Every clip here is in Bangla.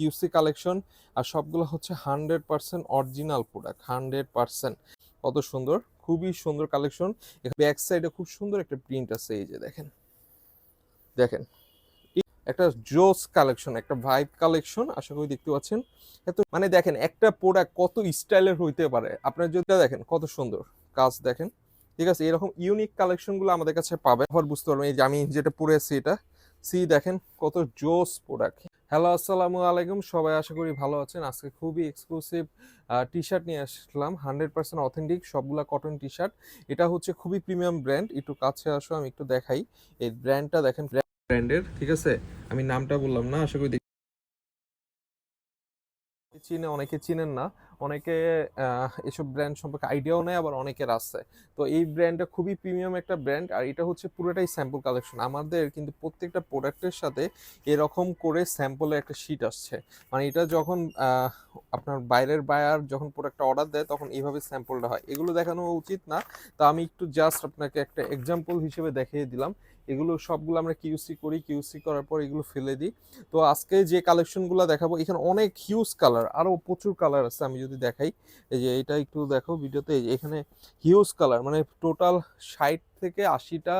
কিউসি কালেকশন আর সবগুলো হচ্ছে hundred percent original product hundred percent কত সুন্দর, খুবই সুন্দর কালেকশন ব্যাক সাইডে খুব সুন্দর একটা প্রিন্ট আছে, এই যে দেখেন। দেখেন, একটা জোস কালেকশন একটা ভাইব কালেকশন আশা করি দেখতে পাচ্ছেন। এত মানে দেখেন, একটা প্রোডাক্ট কত স্টাইলের হইতে পারে। আপনার যদি দেখেন, কত সুন্দর। কাজ দেখেন, ঠিক আছে? এরকম ইউনিক কালেকশনগুলো আমাদের কাছে পাবে আবার বুঝতে পারবেন, এই যে আমি যেটা পরে আছি এটা। সি দেখেন, কত জোস প্রোডাক্ট হ্যালো আসসালামু আলাইকুম। সবাই আশা করি ভালো আছেন। আজকে খুবই এক্সক্লুসিভ টি শার্ট নিয়ে আসলাম। হান্ড্রেড পার্সেন্ট অথেন্টিক সবগুলা কটন টি শার্ট এটা হচ্ছে খুবই প্রিমিয়াম ব্র্যান্ড একটু কাছে আসো, আমি একটু দেখাই। এই ব্র্যান্ডটা দেখেন ব্র্যান্ডের ঠিক আছে? আমি নামটা বললাম না, আশা করি চিনে, অনেকে চিনেন না। অনেকে এসব ব্র্যান্ড সম্পর্কে আইডিয়াও নেয় আবার অনেকের আছে। তো এই ব্র্যান্ডটা খুবই প্রিমিয়াম একটা ব্র্যান্ড আর এটা হচ্ছে পুরোটাই স্যাম্পল কালেকশন আমাদের কিন্তু প্রত্যেকটা প্রোডাক্টের সাথে এরকম করে স্যাম্পলের একটা শিট আসছে। মানে এটা যখন আপনার বাইরের বায়ার যখন প্রোডাক্টটা অর্ডার দেয়, তখন এইভাবে স্যাম্পলটা হয়। এগুলো দেখানো উচিত না। তা আমি একটু জাস্ট আপনাকে একটা এক্সাম্পল হিসেবে দেখিয়ে দিলাম। এগুলো সবগুলো আমরা কিউসি করি কিউসি করার পর এগুলো ফেলে দিই। তো আজকে যে কালেকশনগুলো দেখাবো, এখানে অনেক হিউজ কালার আরও প্রচুর কালার আছে আমি যদি দেখাই। এই যে এটা একটু দেখো ভিডিওতে এখানে হিউজ কালার মানে টোটাল ষাট থেকে আশিটা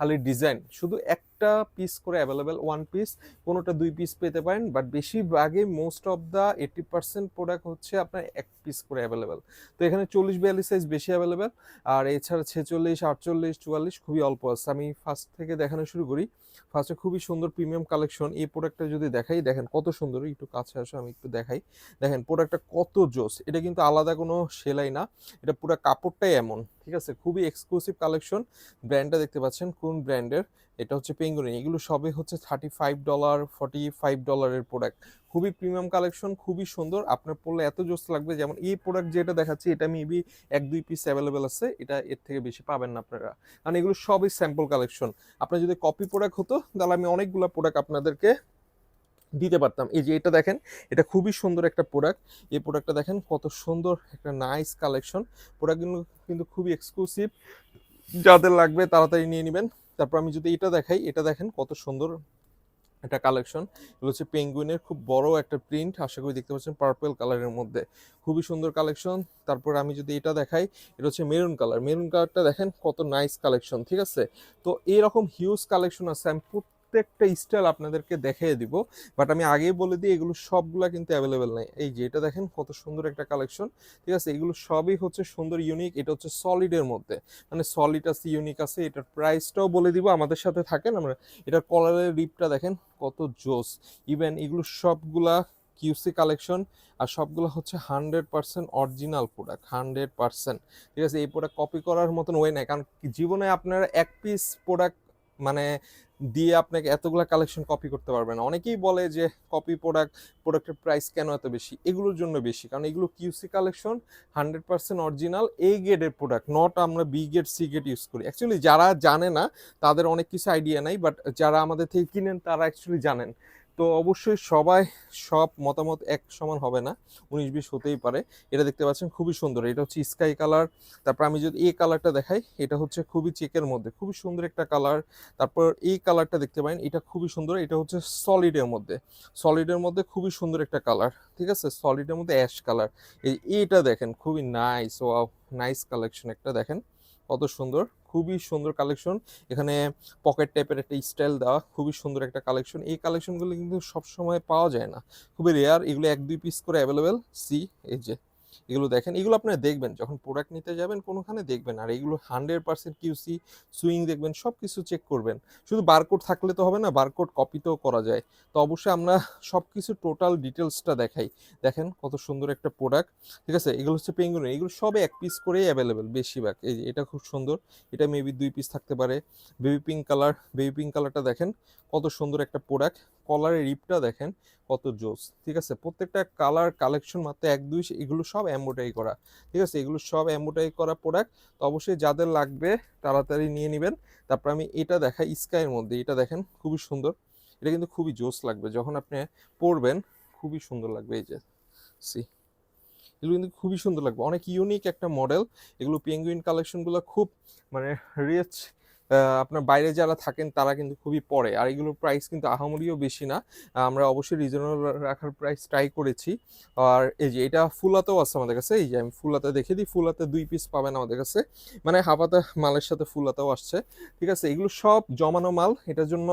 খালি ডিজাইন শুধু একটা পিস করে অ্যাভেলেবেল ওয়ান পিস কোনোটা দুই পিস পেতে পারেন but বেশিরভাগে most of the eighty percent product হচ্ছে আপনার এক পিস করে অ্যাভেলেবেল তো এখানে চল্লিশ বিয়াল্লিশ সাইজ বেশি অ্যাভেলেবেল আর এছাড়া ছেচল্লিশ, আটচল্লিশ, চুয়াল্লিশ খুবই অল্প আছে। আমি ফার্স্ট থেকে দেখানো শুরু করি। ফার্স্টে খুবই সুন্দর প্রিমিয়াম কালেকশন এই প্রোডাক্টটা যদি দেখাই, দেখেন কত সুন্দর, একটু কাছে আসো, আমি একটু দেখাই। দেখেন প্রোডাক্টটা কত জোস, এটা কিন্তু আলাদা কোনো সেলাই না, এটা পুরো কাপড়টাই এমন। ঠিক আছে? খুবই এক্সক্লুসিভ কালেকশন ব্র্যান্ডটা দেখতে পাচ্ছেন, কোন ব্র্যান্ডের? এটা হচ্ছে পেঙ্গুলিন এগুলো সবই হচ্ছে thirty five dollar forty five ডলারের প্রোডাক্ট খুবই প্রিমিয়াম কালেকশন খুবই সুন্দর। আপনার পড়লে এত জোস লাগবে, যেমন এই প্রোডাক্ট যেটা দেখাচ্ছি, এটা মেবি এক, দুই পিস অ্যাভেলেবেল আছে, এটা এর থেকে বেশি পাবেন না আপনারা। কারণ এগুলো সবই স্যাম্পল কালেকশন আপনার যদি কপি প্রোডাক্ট হতো, তাহলে আমি অনেকগুলো প্রোডাক্ট আপনাদেরকে দিতে পারতাম। এই যে এটা দেখেন, এটা খুবই সুন্দর একটা প্রোডাক্ট এই প্রোডাক্টটা দেখেন, কত সুন্দর একটা নাইস কালেকশন প্রোডাক্টগুলো কিন্তু খুবই এক্সক্লুসিভ যাদের লাগবে তাড়াতাড়ি নিয়ে নেবেন। তারপর আমি যদি এটা দেখাই, এটা দেখেন কত সুন্দর একটা কালেকশন এগুলো হচ্ছে পেঙ্গুইনের খুব বড় একটা প্রিন্ট আশা করি দেখতে পাচ্ছেন পার্পল কালারের মধ্যে। খুবই সুন্দর কালেকশন তারপর আমি যদি এটা দেখাই, এটা হচ্ছে মেরুন কালার মেরুন কালারটা দেখেন কত নাইস কালেকশন ঠিক আছে? তো এরকম হিউজ কালেকশন আছে। আমি প্রত্যেকটা স্টাইল আপনাদেরকে দেখিয়ে দিব। বাট আমি আগেই বলে দিই, এগুলো সবগুলা কিন্তু অ্যাভেলেবেল নাই। এই যে এটা দেখেন, কত সুন্দর একটা কালেকশন ঠিক আছে? এগুলো সবই হচ্ছে সুন্দর ইউনিক এটা হচ্ছে সলিডের মধ্যে। মানে সলিড আছে ইউনিক আছে। এটার প্রাইসটাও বলে দিব, আমাদের সাথে থাকেন আমরা। এটার কলারের রিপটা দেখেন, কত জোস। ইভেন এগুলো সবগুলা কিউসি কালেকশন আর সবগুলো হচ্ছে hundred percent original product hundred percent ঠিক আছে? এই প্রোডাক্ট কপি করার মতন ওয়ে নাই। কারণ জীবনে আপনারা এক পিস প্রোডাক্ট মানে দিয়ে আপনাকে এতগুলা কালেকশন কপি করতে পারবেন। অনেকেই বলে যে কপি প্রোডাক্ট প্রোডাক্টের প্রাইস কেন এত বেশি? এগুলোর জন্য বেশি। কারণ এগুলো QC collection hundred percent original A গ্রেডের প্রোডাক্ট নট আমরা B grade C grade use করি। অ্যাকচুয়ালি যারা জানে না, তাদের অনেক কিছু আইডিয়া নাই বাট যারা আমাদের থেকে কিনেন, তারা অ্যাকচুয়ালি জানেন। তো অবশ্যই সবাই সব মতামত এক সমান হবে না, উনিশ বিশ হতেই পারে। এটা দেখতে পাচ্ছেন খুবই সুন্দর, এটা হচ্ছে স্কাই কালার তারপর আমি যদি এই কালারটা দেখাই, এটা হচ্ছে খুবই চেকের মধ্যে, খুবই সুন্দর একটা কালার তারপর এই কালারটা দেখতে পারেন, এটা খুবই সুন্দর, এটা হচ্ছে সলিডের মধ্যে। সলিডের মধ্যে খুবই সুন্দর একটা কালার ঠিক আছে? সলিডের মধ্যে অ্যাশ কালার এই এটা দেখেন, খুবই নাইস ও নাইস কালেকশন একটা দেখেন, কত সুন্দর। খুবই সুন্দর কালেকশন এখানে পকেট টাইপের একটা স্টাইল দেওয়া, খুবই সুন্দর একটা কালেকশন এই কালেকশনগুলো কিন্তু সবসময় পাওয়া যায় না। খুবই রেয়ার এগুলো এক দুই পিস করে অ্যাভেলেবেল সি এই যে। এগুলো দেখেন, এগুলো আপনারা দেখবেন, যখন প্রোডাক্ট নিতে যাবেন কোনোখানে দেখবেন, আর এগুলো হান্ড্রেড পার্সেন্ট কিউসি সুইং দেখবেন সব কিছু চেক করবেন। শুধু বারকোড থাকলে তো হবে না বারকোড কপিতেও করা যায়। তো অবশ্যই আমরা সব কিছু টোটাল ডিটেলসটা দেখাই। দেখেন কত সুন্দর একটা প্রোডাক্ট ঠিক আছে? এগুলো হচ্ছে পেঙ্গুলিন এগুলো সবে এক পিস করেই অ্যাভেলেবেল বেশিরভাগ। এই এটা খুব সুন্দর, এটা মেবি দুই পিস থাকতে পারে। Baby pink colour baby pink কালারটা দেখেন, কত সুন্দর একটা প্রোডাক্ট কলারের রিপটা দেখেন, কত জোস, ঠিক আছে? প্রত্যেকটা কালার কালেকশন মাত্র এক, দুই, এগুলো সব এম্বোটাই করা। ঠিক আছে? এগুলো সব এম্বোটাই করা প্রোডাক্ট তো অবশ্যই যাদের লাগবে, তাড়াতাড়ি নিয়ে নেবেন। তারপর আমি এটা দেখাই স্কাইয়ের মধ্যে। এটা দেখেন, খুবই সুন্দর। এটা কিন্তু খুবই জোস লাগবে। যখন আপনি পরবেন, খুবই সুন্দর লাগবে। এই যে সি এগুলো কিন্তু খুবই সুন্দর লাগবে। অনেক ইউনিক একটা মডেল এগুলো পেঙ্গুইন কালেকশনগুলো খুব মানে রিচ আপনার বাইরে যারা থাকেন তারা কিন্তু খুবই পড়ে আর এগুলোর প্রাইস কিন্তু আহামরিও বেশি না। আমরা অবশ্যই রিজনেবল রাখার প্রাইস ট্রাই করেছি। আর এই যে এটা ফুলাতেও আছে আমাদের কাছে। এই যে আমি ফুলাতে দেখে দিই, ফুলাতে দুই পিস পাবেন আমাদের কাছে। মানে হাফাতে মালের সাথে ফুলাতেও আসছে। ঠিক আছে, এগুলো সব জমানো মাল। এটার জন্য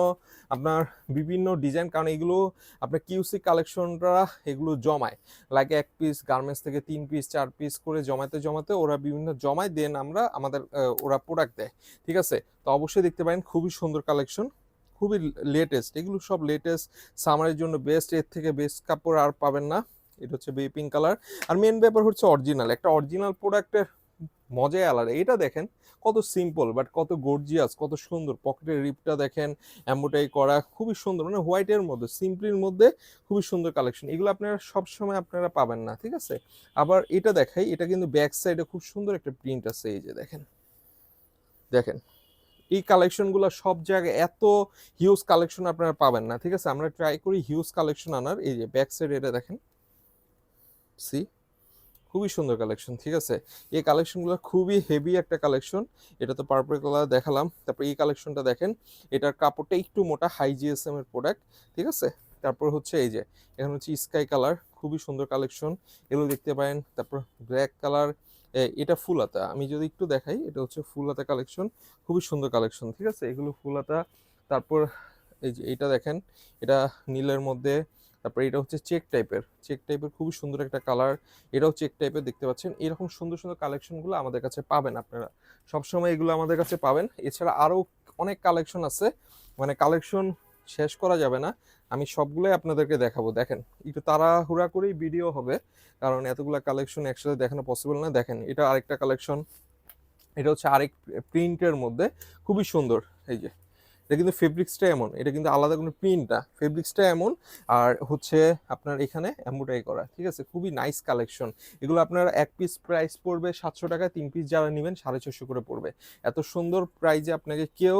আপনার বিভিন্ন ডিজাইন কারণ এগুলো আপনার কিউসি কালেকশনরা এগুলো জমায়। লাইক এক পিস গার্মেন্টস থেকে তিন পিস চার পিস করে জমাতে জমাতে ওরা বিভিন্ন জমায় দেন আমরা আমাদের ওরা প্রোডাক্ট দেয়। ঠিক আছে তো অবশ্যই দেখতে পারেন, খুবই সুন্দর কালেকশন খুবই লেটেস্ট এগুলো সব লেটেস্ট সামারের জন্য বেস্ট এর থেকে বেস্ট কাপড় আর পাবেন না। এটা হচ্ছে পিঙ্ক কালার আর মেন ব্যাপার হচ্ছে অরিজিনাল একটা অরিজিনাল প্রোডাক্টের মজাই আলাদা। এটা দেখেন, কত সিম্পল বাট কত গর্জিয়াস কত সুন্দর। পকেটের রিপটা দেখেন এম্বোটাই করা, খুবই সুন্দর। মানে হোয়াইটের মধ্যে সিম্পলির মধ্যে খুবই সুন্দর কালেকশন এগুলো আপনারা সবসময় আপনারা পাবেন না, ঠিক আছে? আবার এটা দেখাই, এটা কিন্তু ব্যাক সাইডে খুব সুন্দর একটা প্রিন্ট আছে, এই যে দেখেন। দেখেন এই কালেকশনগুলো সব জায়গায় এত হিউজ কালেকশন আপনারা পাবেন না, ঠিক আছে? আমরা ট্রাই করি হিউজ কালেকশন আনার। এই যে ব্যাক সাইড এটা দেখেন। সি খুবই সুন্দর কালেকশন ঠিক আছে? এই কালেকশনগুলো খুবই হেভি একটা কালেকশন এটা তো পার্পল কালার দেখালাম। তারপর এই কালেকশনটা দেখেন, এটার কাপড়টা একটু মোটা হাই জিএসএম এর প্রোডাক্ট ঠিক আছে? তারপর হচ্ছে এই যে, এখানে হচ্ছে স্কাই কালার খুবই সুন্দর কালেকশন এগুলো দেখতে পারেন। তারপর ব্ল্যাক কালার এটা ফুলাতা। আমি যদি একটু দেখাই, এটা হচ্ছে ফুলাতা কালেকশন। খুবই সুন্দর কালেকশন, ঠিক আছে? এগুলো ফুলাতা। তারপর এই যে এটা দেখেন, এটা নীলের মধ্যে, তারপর এটা হচ্ছে চেক টাইপের। চেক টাইপের খুবই সুন্দর একটা কালার। এটাও চেক টাইপের, দেখতে পাচ্ছেন? এরকম সুন্দর সুন্দর কালেকশনগুলো আমাদের কাছে পাবেন আপনারা। সবসময় এগুলো আমাদের কাছে পাবেন। এছাড়া আরও অনেক কালেকশন আছে। মানে কালেকশন শেষ করা যাবে না। আমি সবগুলোই আপনাদেরকে দেখাবো। দেখেন, একটু তাড়াহুড়া করেই ভিডিও হবে, কারণ এতগুলো কালেকশন একসাথে দেখানো পসিবল না। দেখেন, এটা আরেকটা কালেকশন এটা হচ্ছে আরেক প্রিন্টের মধ্যে, খুবই সুন্দর। এই যে, এটা কিন্তু ফেব্রিক্সটা এমন, এটা কিন্তু আলাদা কোনো প্রিন্ট না। ফেব্রিক্সটা এমন, আর হচ্ছে আপনার এখানে এম্বোটারি করা, ঠিক আছে? খুবই নাইস কালেকশন এগুলো আপনার এক পিস প্রাইস পড়বে সাতশো টাকা তিন পিস যারা নেবেন, সাড়ে ছশো করে পড়বে। এত সুন্দর প্রাইজে আপনাকে কেউ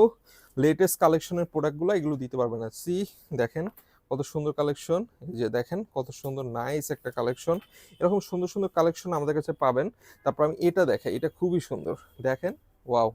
লেটেস্ট কালেকশনের প্রোডাক্টগুলো এগুলো দিতে পারবে না। সি দেখেন কত সুন্দর কালেকশন এই যে দেখেন কত সুন্দর নাইস একটা কালেকশন এরকম সুন্দর সুন্দর কালেকশন আমাদের কাছে পাবেন। তারপর আমি এটা দেখাই, এটা খুবই সুন্দর। দেখেন ওয়াও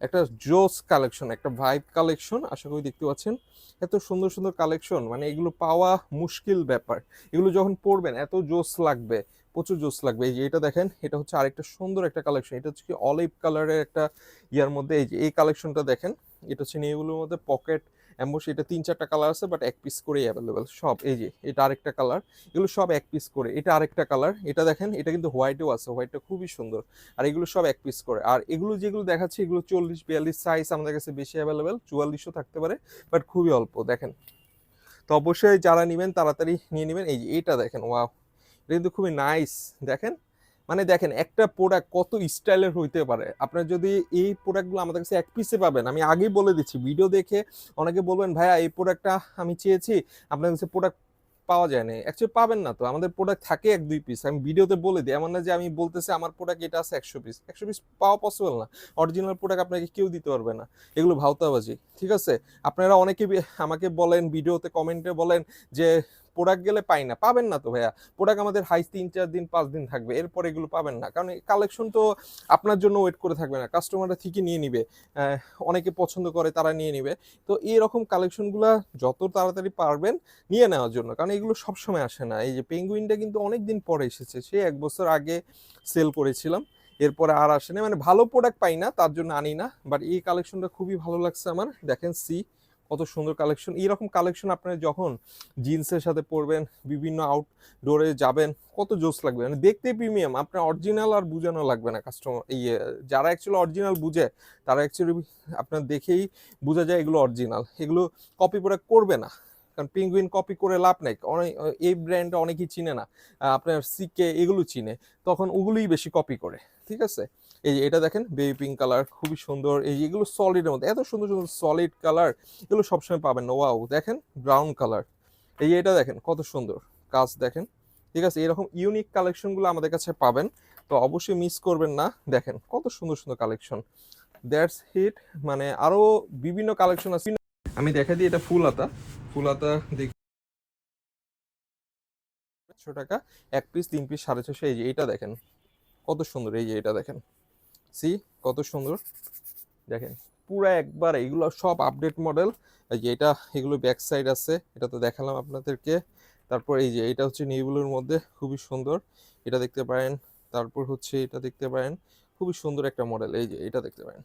একটা জোস কালেকশন একটা ভাইব কালেকশন আশা করি দেখতে পাচ্ছেন। এত সুন্দর সুন্দর কালেকশন মানে এগুলো পাওয়া মুশকিল ব্যাপার। এগুলো যখন পড়বেন এত জোস লাগবে, প্রচুর জোস লাগবে। এই যে এটা দেখেন, এটা হচ্ছে আরেকটা সুন্দর একটা কালেকশন এটা হচ্ছে কি অলিভ কালারের একটা ইয়ার মধ্যে, এই যে এই কালেকশনটা দেখেন। এটা হচ্ছে এগুলোর মধ্যে পকেট অ্যাম্বুশ এটা তিন চারটা কালার আছে বাট এক পিস করেই অ্যাভেলেবেল সব, এই যে, এটা আরেকটা কালার এগুলো সব এক পিস করে। এটা আরেকটা কালার এটা দেখেন, এটা কিন্তু হোয়াইটও আছে। হোয়াইটটা খুবই সুন্দর। আর এগুলো সব এক পিস করে। আর এগুলো যেগুলো দেখাচ্ছে, এগুলো চল্লিশ, বিয়াল্লিশ সাইজ আমাদের কাছে বেশি অ্যাভেলেবেল চুয়াল্লিশও থাকতে পারে বাট খুবই অল্প। দেখেন। তো অবশ্যই যারা নেবেন, তাড়াতাড়ি নিয়ে নেবেন। এই যে এটা দেখেন ওয়াও এটা কিন্তু খুবই নাইস দেখেন মানে দেখেন, একটা প্রোডাক্ট কত স্টাইলের হইতে পারে। আপনার যদি এই প্রোডাক্টগুলো আমাদের কাছে এক পিসে পাবেন, আমি আগেই বলে দিচ্ছি ভিডিও দেখে অনেকে বলবেন, ভাইয়া, এই প্রোডাক্টটা আমি চেয়েছি আপনার কাছে প্রোডাক্ট পাওয়া যায় না অ্যাকচুয়ালি পাবেন না তো, আমাদের প্রোডাক্ট থাকে এক, দুই পিস আমি ভিডিওতে বলে দিই। এমন না যে আমি বলতেছি, আমার প্রোডাক্ট এটা আছে একশো পিস একশো পিস পাওয়া পসিবল না। অরিজিনাল প্রোডাক্ট আপনাকে কেউ দিতে পারবে না। এগুলো ভাওতাবাজি, ঠিক আছে? আপনারা অনেকে আমাকে বলেন ভিডিওতে কমেন্টে বলেন যে প্রোডাক্ট গেলে পাই না, পাবেন না তো ভাইয়া। প্রোডাক্ট আমাদের হাই তিন, চার দিন, পাঁচ দিন থাকবে, এরপর এগুলো পাবেন না। কারণ কালেকশন তো আপনার জন্য ওয়েট করে থাকবে না কাস্টমাররা ঠিকই নিয়ে নিবে অনেকে পছন্দ করে তারা নিয়ে নিবে। তো এইরকম কালেকশনগুলো যত তাড়াতাড়ি পারবেন নিয়ে নেওয়ার জন্য, কারণ এগুলো সবসময় আসে না। এই যে পেঙ্গুইনটা কিন্তু অনেক দিন পরে এসেছে, সে এক বছর আগে সেল করেছিলাম, এরপরে আর আসে না মানে ভালো প্রোডাক্ট পাই না, তার জন্য আনি না বাট এই কালেকশনটা খুবই ভালো লাগছে আমার। দেখেন সি কত সুন্দর কালেকশন এইরকম কালেকশন আপনারা যখন জিন্সের সাথে পরবেন, বিভিন্ন আউটডোরে যাবেন, কত জোস লাগবে। মানে দেখতে প্রিমিয়াম আপনার অরিজিনাল আর বুঝানো লাগবে না কাস্টমার এই যারা অ্যাকচুয়ালি অরিজিনাল বুঝে, তারা অ্যাকচুয়ালি আপনার দেখেই বোঝা যায় এগুলো অরিজিনাল এগুলো কপি প্রোডাক্ট করবে না। কারণ পেঙ্গুইন কপি করে লাভ নাই। অনেক, এই ব্র্যান্ডটা অনেকেই চিনে না। আপনার সিকে এগুলো চিনে। তখন ওগুলোই বেশি কপি করে। ঠিক আছে? এই যে এটা দেখেন বেবি পিঙ্ক কালার খুবই সুন্দর। এই এগুলো সলিডের মধ্যে, এত সুন্দর সুন্দর সলিড কালার এগুলো সবসময় পাবেন। না ওয়াও দেখেন ব্রাউন কালার এই যে এটা দেখেন, কত সুন্দর। কাজ দেখেন, ঠিক আছে? এরকম ইউনিক কালেকশনগুলো আমাদের কাছে পাবেন। তো অবশ্যই মিস করবেন না। দেখেন, কত সুন্দর সুন্দর কালেকশন দ্যাটস হিট মানে আরও বিভিন্ন কালেকশন আছে। আমি দেখা দিই এটা ফুল আতা ফুল আতা দেখি টাকা, এক পিস তিন পিস সাড়ে ছশো এই যে এটা দেখেন। কত সুন্দর, এই যে এটা দেখেন। সি, কত সুন্দর। দেখেন, পুরো একবার এগুলো সব আপডেট মডেল এই যে এটা, এগুলো ব্যাক সাইড আছে, এটা তো দেখালাম আপনাদেরকে। তারপর এই যে, এটা হচ্ছে নিউগুলোর মধ্যে, খুবই সুন্দর। এটা দেখতে পারেন, তারপর হচ্ছে এটা দেখতে পারেন, খুবই সুন্দর একটা মডেল এই যে, এটা দেখতে পারেন।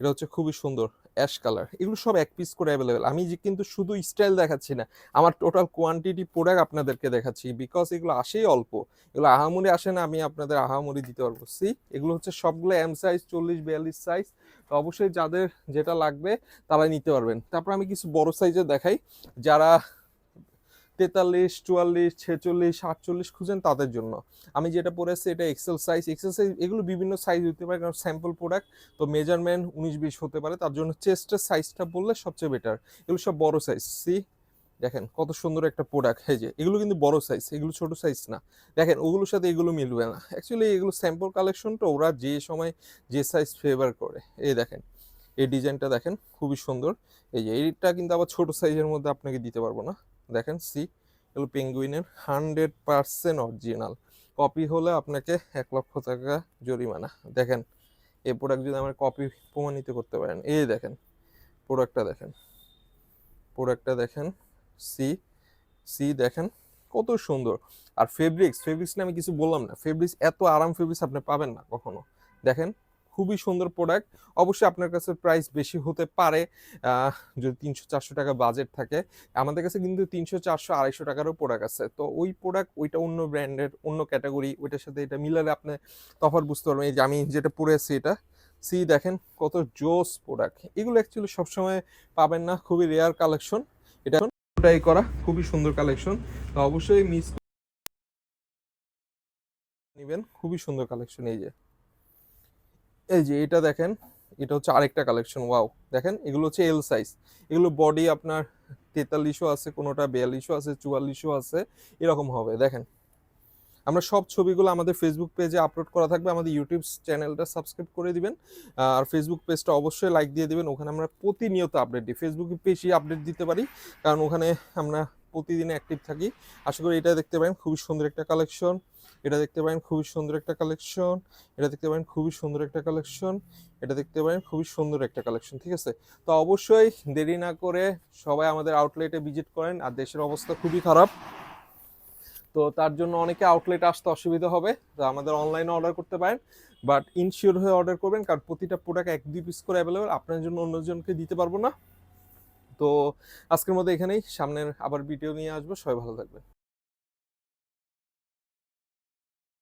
এটা হচ্ছে খুবই সুন্দর। অ্যাশ কালার, এগুলো সব এক পিস করে অ্যাভেলেবেল আমি যে কিন্তু শুধু স্টাইল দেখাচ্ছি না, আমার টোটাল কোয়ান্টিটি প্রোডাক্ট আপনাদেরকে দেখাচ্ছি বিকজ এগুলো আসেই অল্প। এগুলো আহামরি আসে না, আমি আপনাদের আহামরি দিতে পারব। সি এগুলো হচ্ছে সবগুলো এম সাইজ চল্লিশ, বিয়াল্লিশ সাইজ তো অবশ্যই যাদের যেটা লাগবে তারা নিতে পারবেন। তারপর আমি কিছু বড় সাইজে দেখাই। যারা তেতাল্লিশ, চুয়াল্লিশ, ছেচল্লিশ আটচল্লিশ খুঁজেন তাদের জন্য। আমি যেটা পরেছি এটা এক্সেল সাইজ এক্সেল সাইজ এগুলো বিভিন্ন সাইজ হতে পারে, কারণ স্যাম্পল প্রোডাক্ট তো মেজারমেন্ট উনিশ, বিশ হতে পারে, তার জন্য চেস্টের সাইজটা বললে সবচেয়ে বেটার এগুলো সব বড় সাইজ সি দেখেন কত সুন্দর একটা প্রোডাক্ট যে, এগুলো কিন্তু বড় সাইজ এগুলো ছোট সাইজ না। দেখেন ওগুলোর সাথে এগুলো মিলবে না। অ্যাকচুয়ালি এগুলো স্যাম্পল কালেকশনটা ওরা যে সময় যে সাইজ ফেভার করে। এই দেখেন, এই ডিজাইনটা দেখেন, খুবই সুন্দর। এই যে, এইটা কিন্তু আবার ছোট সাইজের মধ্যে আপনাকে দিতে পারব না। দেখেন সি, এগুলো পেঙ্গুইনের হান্ড্রেড পার্সেন্ট অরিজিনাল কপি হলে আপনাকে এক লক্ষ টাকা জরিমানা। দেখেন এই প্রোডাক্ট যদি আমার কপি প্রমাণিত করতে পারেন, এই দেখেন প্রোডাক্টটা দেখেন প্রোডাক্টটা দেখেন, সি সি দেখেন কত সুন্দর। আর ফেব্রিক্স ফেব্রিক্স নিয়ে আমি কিছু বললাম না। ফেব্রিক্স এত আরাম ফেব্রিক্স আপনি পাবেন না কখনো। দেখেন খুবই সুন্দর প্রোডাক্ট অবশ্যই আপনার কাছে প্রাইস বেশি হতে পারে যদি তিনশো চারশো টাকা বাজেট থাকে। আমাদের কাছে কিন্তু তিনশো চারশো আড়াইশো টাকারও প্রোডাক্ট আছে। তো ওই প্রোডাক্ট ওইটা অন্য ব্র্যান্ডের অন্য ক্যাটাগরি ওইটার সাথে এটা মিলালে আপনি তফাৎ বুঝতে পারবেন। এই যে আমি যেটা পরে আছি এটা সি দেখেন কত জোস প্রোডাক্ট এগুলো অ্যাকচুয়ালি সবসময় পাবেন না, খুবই রেয়ার কালেকশন এটা ওটাই করা, খুবই সুন্দর কালেকশন তো অবশ্যই মিস নেবেন, খুবই সুন্দর কালেকশন এই যে। এই যে এটা দেখেন, এটা হচ্ছে আরেকটা কালেকশন ওয়াও দেখেন, এগুলো হচ্ছে এল সাইজ এগুলো বডি আপনার তেতাল্লিশও আছে, কোনোটা বিয়াল্লিশও আছে, চুয়াল্লিশও আছে, এরকম হবে। দেখেন, আমরা সব ছবিগুলো আমাদের ফেসবুক পেজে আপলোড করা থাকবে। আমাদের ইউটিউব চ্যানেলটা সাবস্ক্রাইব করে দিবেন। আর ফেসবুক পেজটা অবশ্যই লাইক দিয়ে দিবেন। ওখানে আমরা প্রতিনিয়ত আপডেট দিই। ফেসবুকে বেশি আপডেট দিতে পারি, কারণ ওখানে আমরা প্রতিদিন অ্যাক্টিভ থাকি। আশা করি এটা দেখতে পারেন। খুবই সুন্দর একটা কালেকশন এটা দেখতে পারেন খুবই সুন্দর একটা কালেকশন এটা দেখতে পারেন খুবই সুন্দর একটা কালেকশন এটা দেখতে পারেন খুবই সুন্দর একটা কালেকশন ঠিক আছে? তো অবশ্যই দেরি না করে সবাই আমাদের আউটলেটে ভিজিট করেন, আর দেশের অবস্থা খুবই খারাপ। তো তার জন্য অনেকে আউটলেট আসতে অসুবিধা হবে, তো আমাদের অনলাইনে অর্ডার করতে পারেন বাট ইনশিওর হয়ে অর্ডার করবেন, কারণ প্রতিটা প্রোডাক্ট এক, দুই পিস করে অ্যাভেলেবেল আপনার জন্য অন্যজনকে দিতে পারব না। তো আজকের মতো এখানেই, সামনের আবার ভিডিও নিয়ে আসব, সবাই ভালো থাকবেন।